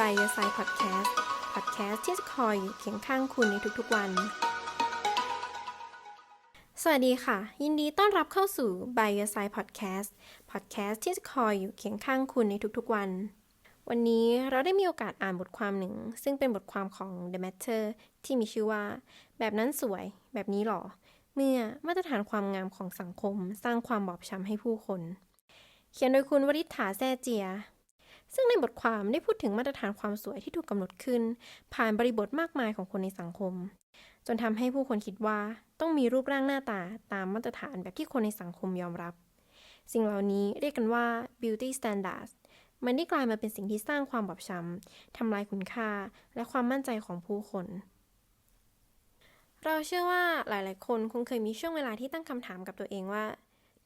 by Your Side Podcast Podcast ที่จะคอยอยู่เคียงข้างคุณในทุกๆวัน สวัสดีค่ะ ยินดีต้อนรับเข้าสู่ by Your Side Podcast Podcast ที่จะคอยอยู่เคียงข้างคุณในทุกๆวัน วันนี้เราได้มีโอกาสอ่านบทความหนึ่ง ซึ่งเป็นบทความของ The Matter ที่มีชื่อว่า แบบนั้นสวย แบบนี้หรอ เมื่อมาตรฐานความงามของสังคม สร้างความบอบช้ำให้ผู้คน เขียนโดยคุณวริษฐาแซ่เจีย ซึ่งในบทความได้พูดถึงมาตรฐานความสวยที่ถูกกำหนดขึ้น ผ่านบริบทมากมายของคนในสังคม จนทำให้ผู้คนคิดว่าต้องมีรูปร่างหน้าตาตามมาตรฐานแบบที่คนในสังคมยอมรับ สิ่งเหล่านี้เรียกกันว่า beauty standards มันได้กลายมาเป็นสิ่งที่สร้างความบอบช้ำทำลายคุณค่า และความมั่นใจของผู้คน เราเชื่อว่าหลาย ๆ คนคงเคยมีช่วงเวลาที่ตั้งคำถามกับตัวเองว่า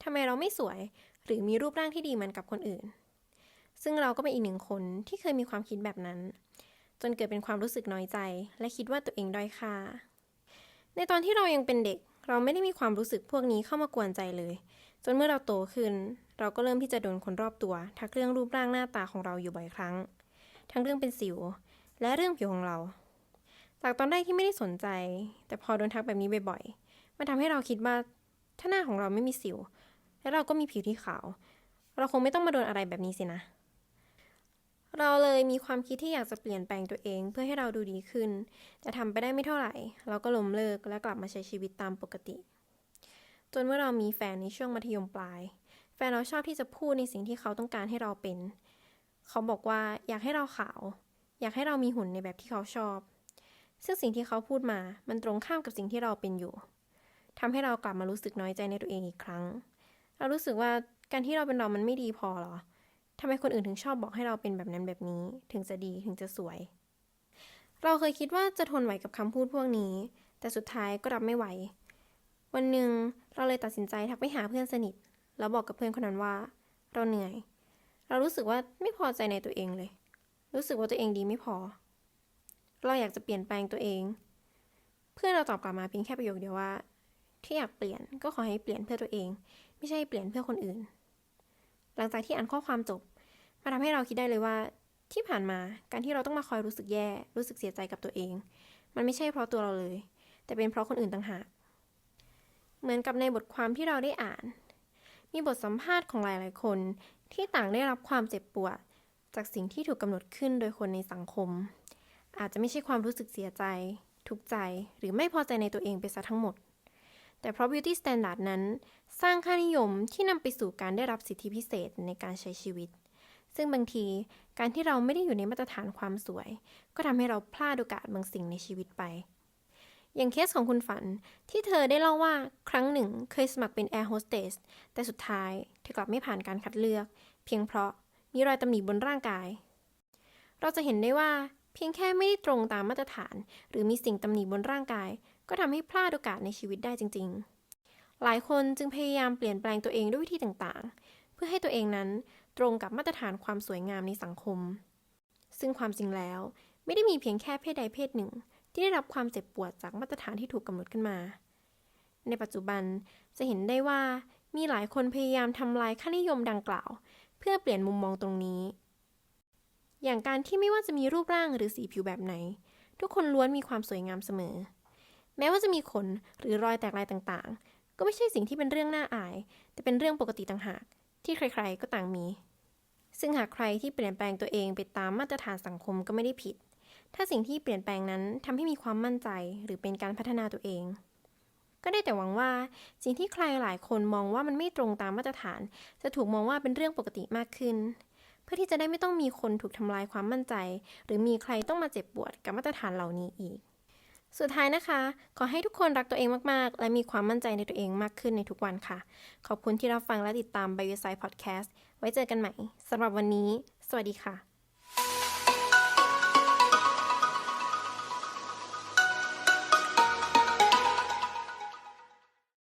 ทำไมเราไม่สวย หรือมีรูปร่างที่ดีเหมือนกับคนอื่น ซึ่งเราก็เป็นอีกหนึ่งคนที่เคยมีความคิดแบบนั้น จนเกิดเป็นความรู้สึกน้อยใจ และคิดว่าตัวเองด้อยค่า ในตอนที่เรายังเป็นเด็ก เราไม่ได้มีความรู้สึกพวกนี้เข้ามากวนใจเลย จนเมื่อเราโตขึ้น เราก็เริ่มที่จะโดนคนรอบตัว ทักเรื่องรูปร่างหน้าตาของเราอยู่บ่อยครั้ง ทั้งเรื่องเป็นสิว และเรื่องผิวของเรา จากตอนแรกที่ไม่ได้สนใจ แต่พอโดนทักแบบนี้บ่อยๆมันทำให้เราคิดว่าถ้าหน้าของเราไม่มีสิว และเราก็มีผิวที่ขาว เราคงไม่ต้องมาโดนอะไรแบบนี้สินะ เราเลยมีความคิดที่อยากจะเปลี่ยนแปลงตัวเองเพื่อให้เราดูดีขึ้น แต่ทำไปได้ไม่เท่าไหร่ เราก็ล้มเลิกและกลับมาใช้ชีวิตตามปกติ จนเมื่อเรามีแฟนในช่วงมัธยมปลาย แฟนเราชอบที่จะพูดในสิ่งที่เขาต้องการให้เราเป็น เขาบอกว่าอยากให้เราขาว อยากให้เรามีหุ่นในแบบที่เขาชอบ ซึ่งสิ่งที่เขาพูดมา มันตรงข้ามกับสิ่งที่เราเป็นอยู่ทำให้เรากลับมารู้สึกน้อยใจในตัวเองอีกครั้ง เรารู้สึกว่าการที่เราเป็นเรามันไม่ดีพอหรอ ทำไมคนอื่นถึงชอบบอกให้เราเป็นแบบนั้นแบบนี้ ถึงจะดีถึงจะสวย เราเคยคิดว่าจะทนไหวกับคำพูดพวกนี้ แต่สุดท้ายก็รับไม่ไหว วันหนึ่งเราเลยตัดสินใจทักไปหาเพื่อนสนิท แล้วบอกกับเพื่อนคนนั้นว่า เราเหนื่อย เรารู้สึกว่าไม่พอใจในตัวเองเลย รู้สึกว่าตัวเองดีไม่พอ เราอยากจะเปลี่ยนแปลงตัวเอง เพื่อนเราตอบกลับมาเพียงแค่ประโยคเดียวว่าที่อยากเปลี่ยนก็ขอให้เปลี่ยนเพื่อตัวเอง ไม่ใช่เปลี่ยนเพื่อคนอื่น หลังจากที่อ่านข้อความจบมาทำให้เราคิดได้เลยว่า ที่ผ่านมาการที่เราต้องมาคอยรู้สึกแย่รู้สึกเสียใจกับตัวเอง มันไม่ใช่เพราะตัวเราเลย แต่เป็นเพราะคนอื่นต่างหากเหมือนกับในบทความที่เราได้อ่าน มีบทสัมภาษณ์ของหลาย ๆ คนที่ต่างได้รับความเจ็บปวด จากสิ่งที่ถูกกำหนดขึ้นโดยคนในสังคม อาจจะไม่ใช่ความรู้สึกเสียใจ ทุกข์ใจหรือไม่พอใจในตัวเองไปซะทั้งหมด แต่เพราะ beauty standard นั้น สร้างค่านิยมที่นำไปสู่การได้รับสิทธิพิเศษในการใช้ชีวิต ซึ่งบางทีการที่เราไม่ได้อยู่ในมาตรฐานความสวย ก็ทำให้เราพลาดโอกาสบางสิ่งในชีวิตไป อย่างเคสของคุณฝันที่เธอได้เล่าว่าครั้งหนึ่งเคยสมัครเป็นแอร์โฮสเตสแต่สุดท้ายเธอกลับไม่ผ่านการคัดเลือก เพียงเพราะมีรอยตำหนิบนร่างกาย เราจะเห็นได้ว่าเพียงแค่ไม่ได้ตรงตามมาตรฐาน หรือมีสิ่งตำหนิบนร่างกาย ก็ทำให้พลาดโอกาสในชีวิตได้จริง ๆ หลายคนจึงพยายามเปลี่ยนแปลงตัวเองด้วยวิธีต่างๆ เพื่อให้ตัวเองนั้นตรงกับมาตรฐานความสวยงามในสังคม ซึ่งความจริงแล้วไม่ได้มีเพียงแค่เพศใดเพศหนึ่ง ที่ได้รับความเจ็บปวดจากมาตรฐานที่ถูกกำหนดขึ้นมา ในปัจจุบันจะเห็นได้ว่ามีหลายคนพยายามทำลายค่านิยมดังกล่าว เพื่อเปลี่ยนมุมมองตรงนี้ อย่างการที่ไม่ว่าจะมีรูปร่างหรือสีผิวแบบไหน ทุกคนล้วนมีความสวยงามเสมอ แม้ว่าจะมีขนหรือรอยแตกลายต่างๆ ก็ไม่ใช่สิ่งที่เป็นเรื่องน่าอาย แต่เป็นเรื่องปกติต่างหาก ที่ใครๆก็ต่างมี ซึ่งหากใครที่เปลี่ยนแปลงตัวเองไปตามมาตรฐานสังคมก็ไม่ได้ผิด ถ้าสิ่งที่เปลี่ยนแปลงนั้นทำให้มีความมั่นใจหรือเป็นการพัฒนาตัวเอง ก็ได้แต่หวังว่า สิ่งที่ใครหลายคนมองว่ามันไม่ตรงตามมาตรฐาน จะถูกมองว่าเป็นเรื่องปกติมากขึ้นเพื่อที่จะได้ไม่ต้องมีคนถูกทำลายความมั่นใจ หรือมีใครต้องมาเจ็บปวดกับมาตรฐานเหล่านี้อีก สุดท้ายนะคะ ขอให้ทุกคนรักตัวเองมากๆ และมีความมั่นใจในตัวเองมากขึ้นในทุกวันค่ะ ขอบคุณที่รับฟังและติดตาม b i o s i d e Podcast ไว้เจอกันใหม่สำหรับวันนี้ สวัสดีค่ะ